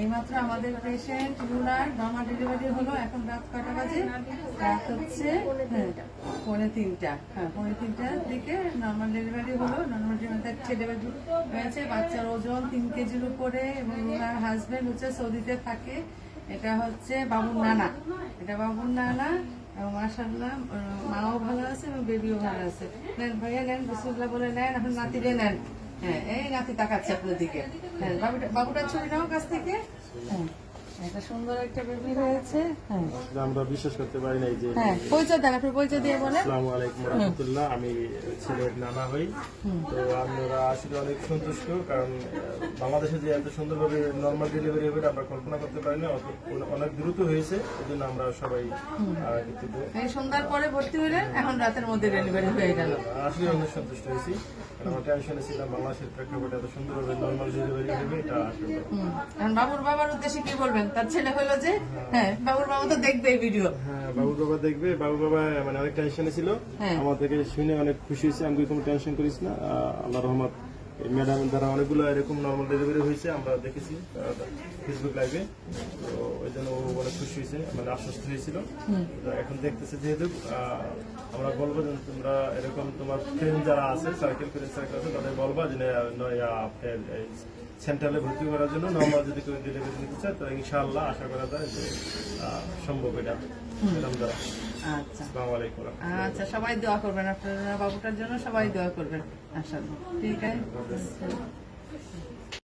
এইমাত্র আমাদের পেশেন্ট রুনার নর্মাল ডেলিভারি হলো এখন রাত কয়টা বাজে? রাত হচ্ছে হ্যাঁ, পৌনে তিনটা। হ্যাঁ পৌনে তিনটার দিকে নর্মাল ডেলিভারি হলো। নর্মাল ডেলিভারি ছেলে বাবু হয়েছে বাচ্চার ওজন তিন কেজির উপরে এবং রুনার হাজবেন্ড হচ্ছে সৌদিতে থাকে। এটা হচ্ছে বাবুর নানা। এটা বাবুর নানা এবং মাসাল্লাহ মাও ভালো আছে এবং বেবিও ভালো আছে। নেন ভাইয়া নেন বিসমুল্লাহ বলে নেন এখন নাতিরে নেন। হ্যাঁ এই নাতি তাকাচ্ছে আপনার দিকে। হ্যাঁ বাবুটা বাবুটার ছবি নাও কাছ থেকে। হ্যাঁ। এটা সুন্দর একটা বেবি হয়েছে হ্যাঁ। আমরা বিশ্বাস করতে পারি নাই যে হ্যাঁ পরিচয় দেন আপনার পরিচয় দিয়ে বলেন। আসসালামু আলাইকুম রহমতুল্লাহ আমি ছেলের নানা হই। তো আমরা আসলে অনেক সন্তুষ্ট কারণ বাংলাদেশে যে এত সুন্দরভাবে নর্মাল ডেলিভারি হবে আমরা কল্পনা করতে পারি না অনেক দ্রুত হয়েছে এই জন্য আমরা সবাই এই সন্ধ্যার পরে ভর্তি হলেন এখন রাতের মধ্যে ডেলিভারি হয়ে গেল। আসলে অনেক সন্তুষ্ট হয়েছি আমরা টেনশনে ছিলাম বাংলাদেশের প্রেক্ষাপটে এত সুন্দরভাবে নর্মাল ডেলিভারি হবে এটা। এখন বাবুর বাবার উদ্দেশ্যে কি বলবেন? তার ছেলে হলো যে হ্যাঁ বাবুর বাবা তো দেখবে এই ভিডিও হ্যাঁ বাবু বাবা দেখবে বাবু বাবা মানে অনেক টেনশনে ছিল। হ্যাঁ। আমার থেকে শুনে অনেক খুশি হয়েছে আমি কোনো টেনশন করিস না। আল্লাহ রহমত ম্যাডামের দ্বারা অনেকগুলো এরকম নর্মাল ডেলিভারি হয়েছে আমরা দেখেছি ফেসবুক লাইভে তো ওই জন্য ও অনেক খুশি হয়েছে মানে আশ্বস্ত হয়েছিল। তো এখন দেখতেছে যেহেতু আমরা বলব যে তোমরা এরকম তোমার ফ্রেন্ড যারা আছে সার্কেল ফ্রেন্ড সার্কেল আছে তাদের বলবা যে নয়, আপনার এই সেন্টারে ভর্তি করার জন্য নর্মাল যদি কেউ ডেলিভারি নিতে চায় তো ইনশাআল্লাহ আশা করা যায় যে সম্ভব এটা। আচ্ছা। আচ্ছা সবাই দোয়া করবেন আপনার বাবুটার জন্য সবাই দোয়া করবেন আশা ঠিক আছে?